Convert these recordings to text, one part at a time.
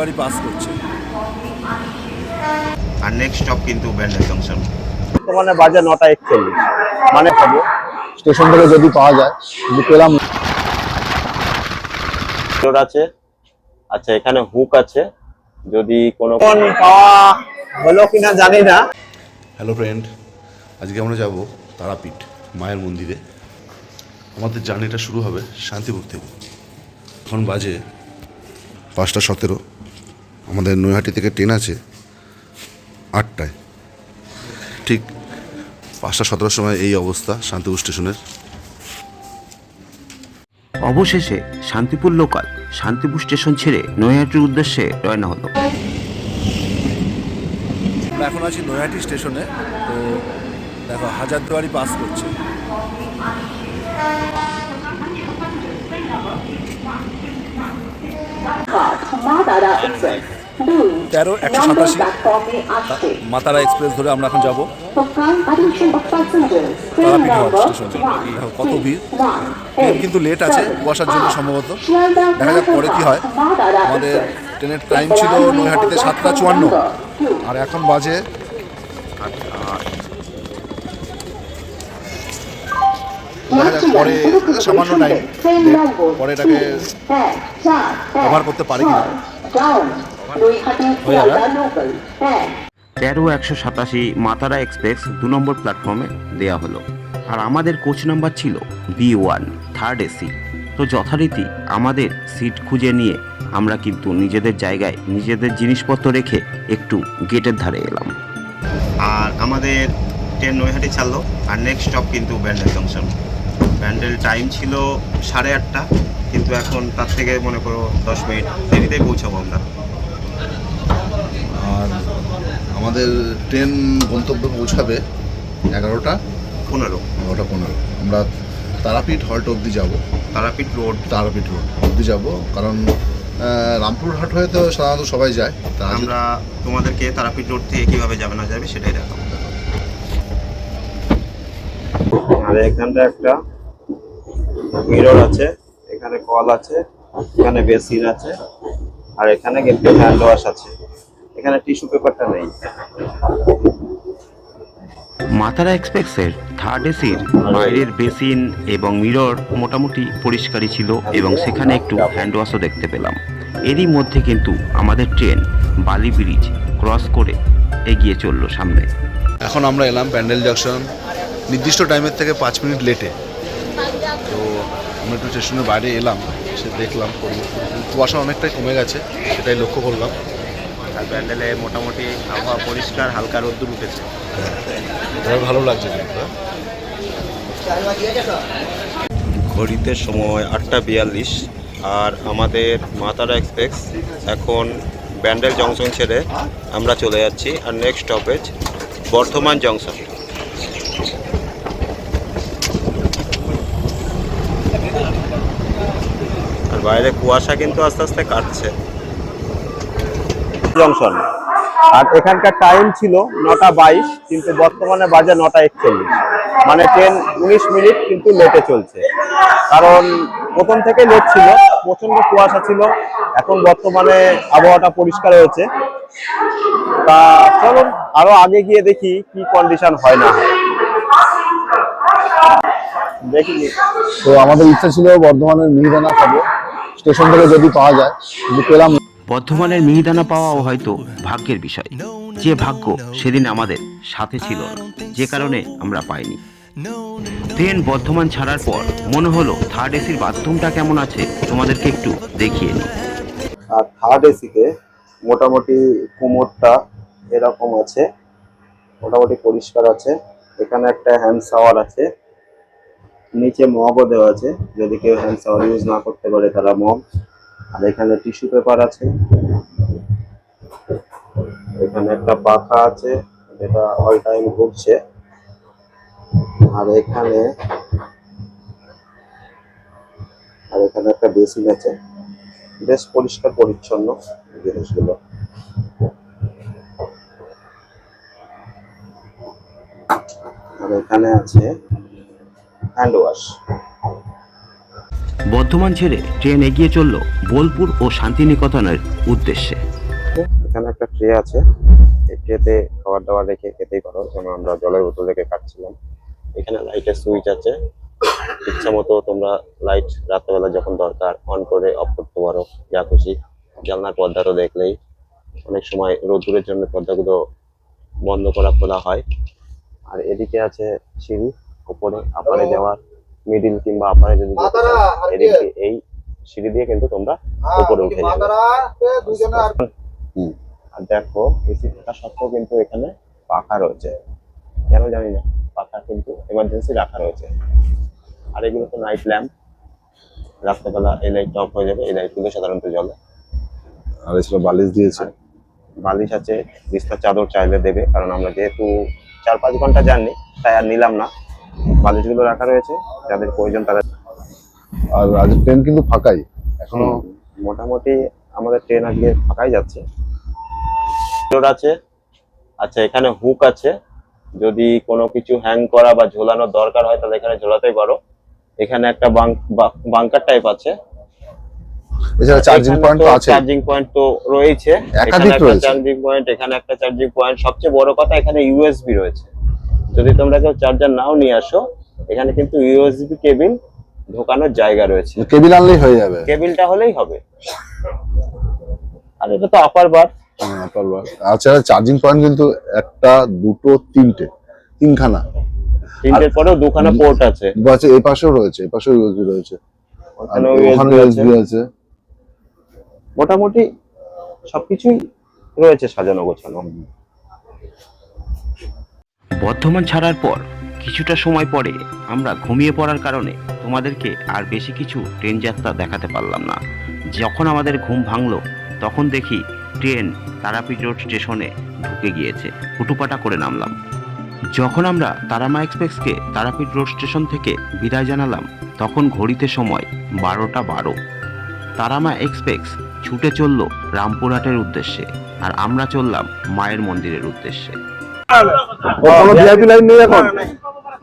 গাড়ি পাস করছে। আর next stop কিন্তু ব্যান্ডেল জংশন বর্তমানে বাজে নটা একচল্লিশ। মানে খাব স্টেশন থেকে যদি পাওয়া যায় পেলাম আছে আচ্ছা এখানে হুক আছে যদি কোনো পাওয়া হলো কিনা জানি না। হ্যালো ফ্রেন্ড আজকে আমরা যাব তারাপীঠ মায়ের মন্দিরে। আমাদের জার্নিটা শুরু হবে শান্তিপুর থেকে। এখন বাজে পাঁচটা সতেরো। আমাদের নৈহাটি থেকে ট্রেন আছে আটটায়। ঠিক পাঁচটা সতেরোর সময় এই অবস্থা শান্তিপুর স্টেশনের। অবশেষে শান্তিপুর লোকাল শান্তিপুর স্টেশন ছেড়ে নৈহাটির উদ্দেশ্যে রওনা হলো। আমরা এখন আছি নৈহাটি স্টেশনে তো দেখো হাজারদুয়ারি পাস করছে। মাদারা এক্সপ্রেস। দুই তেরো একশো সাতাশি। মাতারা এক্সপ্রেস ধরে আমরা এখন যাব। তারাপীঠ দেখো কত ভিড়। ট্রেন কিন্তু লেট আছে কুয়াশার জন্য সম্ভবত। দেখা যাক পরে কি হয়। আমাদের ট্রেনের টাইম ছিল নৈহাটিতে সাতটা চুয়ান্ন। আর এখন বাজে পরে সামান্য টাইম পরে এটাকে কভার করতে পারি কিনা। তেরো একশো সাতাশি মাতারা এক্সপ্রেস দু নম্বর প্ল্যাটফর্মে দেয়া হলো। আর আমাদের কোচ নাম্বার ছিল বি ওয়ান থার্ড এসি তো যথারীতি আমাদের সিট খুঁজে নিয়ে আমরা কিন্তু নিজেদের জায়গায় নিজেদের জিনিসপত্র রেখে একটু গেটের ধারে এলাম। আর আমাদের ট্রেন নৈহাটি ছাড়লো আর নেক্সট স্টপ কিন্তু ব্যান্ডেল জংশন। ব্যান্ডেল টাইম ছিল সাড়ে আটটা কিন্তু এখন তার থেকে মনে করো দশ মিনিট দেরিতেই পৌঁছাবো আমরা আর আমাদের ট্রেন গন্তব্যে পৌঁছাবে এগারোটা। পনেরো। এগারোটা পনেরো। আমরা তারাপীঠ হল্ট অবধি যাব। তারাপীঠ রোড। তারাপীঠ রোড অবধি যাব। কারণ রামপুরহাট হয়ে তো সাধারণত সবাই যায়। তা আমরা তোমাদেরকে তারাপীঠ রোড থেকে কীভাবে যাবে না যাবে সেটাই দেখাবো। আর এখানটা একটা মিরর আছে এখানে কল আছে এখানে বেসিন আছে আর এখানে কিন্তু হ্যান্ড ওয়াশ আছে। এখানে টিস্যু পেপারটা নেই। মাতারা এক্সপ্রেসের থার্ড এসির বাইরের বেসিন এবং মিরর মোটামুটি পরিষ্কারই ছিল এবং সেখানে একটু হ্যান্ড ওয়াশও দেখতে পেলাম। এরই মধ্যে কিন্তু আমাদের ট্রেন বালি ব্রিজ ক্রস করে এগিয়ে চলল সামনে। এখন আমরা এলাম প্যান্ডেল জাংশন। নির্দিষ্ট টাইমের থেকে পাঁচ মিনিট লেটে তো আমরা একটু স্টেশনের বাইরে এলাম সে দেখলাম। কুয়াশা অনেকটাই কমে গেছে সেটাই লক্ষ্য করলাম। আর ব্যান্ডেলে মোটামুটি আবহাওয়া পরিষ্কার, হালকা রোদ্দুর উঠেছে। এবার ভালো লাগছে হ্যাঁ? ঘড়িতে সময় আটটা বিয়াল্লিশ, আর আমাদের মাতারা এক্সপ্রেস এখন ব্যান্ডেল জংশন ছেড়ে আমরা চলে যাচ্ছি, আর নেক্সট স্টপেজ বর্ধমান জংশন। আর বাইরে কুয়াশা কিন্তু আস্তে আস্তে কাটছে। জংশন। আর এখানকার টাইম ছিল নটা বাইশ, কিন্তু বর্তমানে বাজে নটা একচল্লিশ। মানে ট্রেন উনিশ মিনিট কিন্তু লেটে চলছে। কারণ প্রথম থেকে লেট ছিল প্রচণ্ড কুয়াশা ছিল। এখন বর্তমানে আবহাওয়াটা পরিষ্কার হয়েছে। তা চলুন আরও আগে গিয়ে দেখি কি কন্ডিশন হয় না দেখি। তো আমাদের ইচ্ছা ছিল বর্ধমানের মিহিদানা খাব স্টেশন থেকে যদি পাওয়া যায় কিন্তু পেলাম। বর্ধমানের মিহিদানা পাওয়াও হয়তো ভাগ্যের বিষয়। যে ভাগ্য সেদিন আমাদের সাথে ছিল না, যে কারণে আমরা পাইনি। ট্রেন বর্ধমান ছাড়ার পর মনে হলো থার্ড এসির বাথরুমটা কেমন আছে, তোমাদেরকে একটু দেখিয়ে নিই। আর থার্ড এসিতে মোটামুটি কুমোরটা এরকম আছে, মোটামুটি পরিষ্কার আছে। এখানে একটা হ্যান্ড শাওয়ার আছে, নিচে মগও দেওয়া আছে। যদি কেউ হ্যান্ড শাওয়ার ইউজ না করতে পারে তারা মগ আর এখানে টিস্যু পেপার আছে। এখানে একটা পাখা আছে, যেটা অল টাইম ঘুরছে। আর এখানে আর এখানে একটা বেসিন আছে। বেশ পরিষ্কার পরিচ্ছন্ন জিনিসগুলো। আর এখানে আছে হ্যান্ড ওয়াশ বর্ধমান ছেড়ে ট্রেন এগিয়ে চলল বোলপুর ও শান্তিনিকেতনের উদ্দেশ্যে। এখানে একটা ট্রে আছে। এই ট্রেতে খাবার দাবার রেখে খেতেই পারো। যেমন আমরা জলের বোতল রেখে খাচ্ছিলাম এখানে লাইটের সুইচ আছে। ইচ্ছা মতো তোমরা লাইট রাত্রেবেলা যখন দরকার অন করে, অফ করতে পারো। যা খুশি। জানলার পর্দা তো দেখলেই অনেক সময় রোদ্দুরের জন্য পর্দাগুলো বন্ধ করা খোলা হয়। আর এদিকে আছে সিঁড়ি। উপরে আপারে যাওয়ার মিডিল কিংবা আপারে যদি এদিকে এই সিঁড়ি দিয়ে কিন্তু তোমরা উপরে উঠে যাবে। হুম। আর দেখো এসি থাকা সত্ত্বেও কিন্তু এখানে পাখা রয়েছে। কেন জানি না পাখা কিন্তু এমার্জেন্সি রাখা রয়েছে। আর এগুলো তো নাইট ল্যাম্প রাত্রেবেলা এই লাইটটা অফ হয়ে যাবে এই লাইট লাইটগুলো সাধারণত জ্বলে। আর এছাড়া বালিশ দিয়েছে। বালিশ আছে বিস্তার চাদর চাইলে দেবে কারণ আমরা যেহেতু চার পাঁচ ঘণ্টা জার্নি তাই আর নিলাম না। বালিশগুলো রাখা রয়েছে যাদের প্রয়োজন তারা আর আজ ট্রেন কিন্তু ফাঁকাই এখনও মোটামুটি আমাদের ট্রেন আজকে ফাঁকাই যাচ্ছে। আছে আচ্ছা এখানে হুক আছে যদি কোনো কিছু হ্যাং করা বা ঝোলানোর দরকার হয় তাহলে এখানে ঝোলাতেই পারো। এখানে একটা বাংকার টাইপ আছে। এছাড়া চার্জিং পয়েন্ট তো আছে। চার্জিং পয়েন্ট তো রয়েছে। একাধিক রয়েছে। চার্জিং পয়েন্ট এখানে একটা চার্জিং পয়েন্ট সবচেয়ে বড় কথা এখানে ইউএসবি রয়েছে। যদি তোমরা কেউ চার্জার নাও নিয়ে আসো এখানে কিন্তু ইউএসবি কেবিল ঢোকানোর জায়গা রয়েছে। কেবিল আনলেই হয়ে যাবে। কেবিলটা হলেই হবে। আর এটা তো আপার বার হ্যাঁ, তারপর আচ্ছা চার্জিং পয়েন্ট কিন্তু একটা দুটো তিনটে তিনখানা। তিনটের পরেও দুখানা পোর্ট আছে। আছে এই পাশেও রয়েছে এই পাশেও ইউএসবি রয়েছে। ওখানে ইউএসবি আছে। মোটামুটি সবকিছুই রয়েছে সাজানো গোছানো। বর্ধমান ছাড়ার পর কিছুটা সময় পরে আমরা ঘুমিয়ে পড়ার কারণে তোমাদেরকে আর বেশি কিছু ট্রেন যাত্রা দেখাতে পারলাম না। যখন আমাদের ঘুম ভাঙলো, তখন দেখি ট্রেন তারাপীঠ রোড স্টেশনে ঢুকে গিয়েছে, হুটুপাটা করে নামলাম। যখন আমরা তারামা এক্সপ্রেসকে তারাপীঠ রোড স্টেশন থেকে বিদায় জানালাম, তখন ঘড়িতে সময় বারোটা বারো। তারামা এক্সপ্রেস ছুটে চলল রামপুরহাটের উদ্দেশ্যে, আর আমরা চললাম মায়ের মন্দিরের উদ্দেশ্যে। কোনো ভিআইপি লাইন নেই এখন?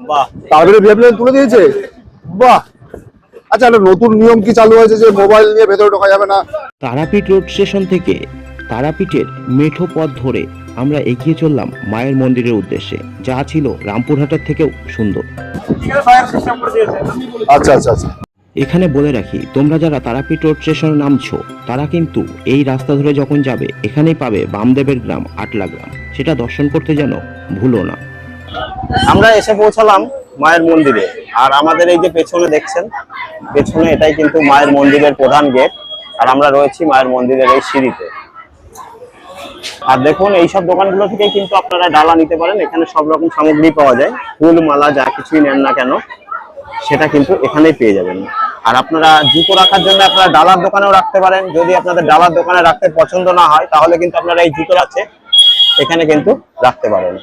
বাহ। তারপরে ভিআইপি লাইন তুলে দিয়েছে? বাহ। আচ্ছা একটা নতুন নিয়ম কি চালু হয়েছে যে মোবাইল নিয়ে ভেতরে ঢোকা যাবে না? তারাপীঠ রোড স্টেশন থেকে তারাপীঠের মেঠো পথ ধরে আমরা এগিয়ে চললাম মায়ের মন্দিরের উদ্দেশ্যে। যা ছিল রামপুরহাটের থেকেও সুন্দর। আচ্ছা আচ্ছা আচ্ছা। এখানে বলে রাখি, তোমরা যারা তারাপীঠ রোড স্টেশনে নামছো, তারা কিন্তু এই রাস্তা ধরে যখন যাবে, এখানেই পাবে বামদেবের গ্রাম, আটলা গ্রাম। সেটা দর্শন করতে যেন ভুলো না। আমরা এসে পৌঁছালাম মায়ের মন্দিরে। আর আমাদের এই যে পেছনে দেখছেন, পেছনে এটাই কিন্তু মায়ের মন্দিরের প্রধান গেট। আর আমরা রয়েছি মায়ের মন্দিরের এই সিঁড়িতে। আর দেখুন, এইসব দোকানগুলো থেকে কিন্তু আপনারা ডালা নিতে পারেন। এখানে সব রকম সামগ্রী পাওয়া যায়। ফুল, মালা, যা কিছুই নেন না কেন। সেটা কিন্তু এখানেই পেয়ে যাবেন। আর আপনারা জুতো রাখার জন্য আপনারা ডালার দোকানেও রাখতে পারেন। যদি আপনাদের ডালার দোকানে রাখতে পছন্দ না হয় তাহলে কিন্তু আপনারা এই জুতো আছে এখানে কিন্তু রাখতে পারেন।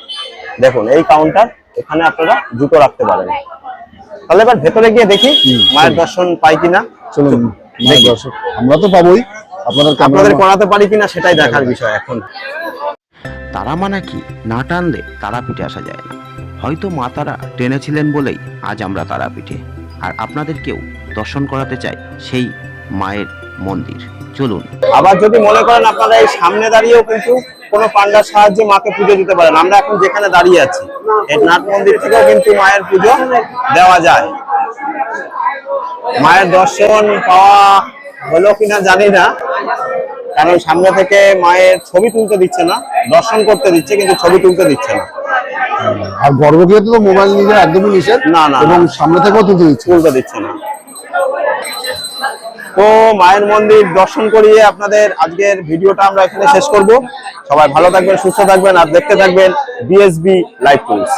দেখুন এই কাউন্টার এখানে আপনারা জুতো রাখতে পারেন। তাহলে এবার ভেতরে গিয়ে দেখি মায়ের দর্শন পাই কিনা। চলুন। আমরা তো পাবোই। আপনাদের আপনাদের করাতে পারি কিনা সেটাই দেখার বিষয় এখন। তারা মানে কি? না টানলে তারাপীঠে আসা যায় না। হয়তো মা তারা টেনেছিলেন বলেই আজ আমরা তারাপীঠে। আর আপনাদেরকেও দর্শন করাতে চাই সেই মায়ের মন্দির। চলুন। আবার যদি মনে করেন আপনারা এই সামনে দাঁড়িয়েও কিন্তু কোনো পান্ডার সাহায্যে মাকে পুজো দিতে পারেন। আমরা এখন যেখানে দাঁড়িয়ে আছি এই নাট মন্দির থেকেও কিন্তু মায়ের পুজো দেওয়া যায়। মায়ের দর্শন পাওয়া হলো কিনা জানি না, কারণ সামনে থেকে মায়ের ছবি তুলতে দিচ্ছে না, দর্শন করতে দিচ্ছে, কিন্তু ছবি তুলতে দিচ্ছে না। আর গর্ভগৃহতে তো মোবাইল নিয়ে যাওয়া একদমই নিষেধ। না, না, এবং সামনে থেকেও তুলতে দিচ্ছে। তুলতে দিচ্ছে না। তো মায়ের মন্দির দর্শন করিয়ে আপনাদের আজকের ভিডিওটা আমরা এখানে শেষ করব। সবাই ভালো থাকবেন সুস্থ থাকবেন আর দেখতে থাকবেন বিএসবি লাইভ টুলস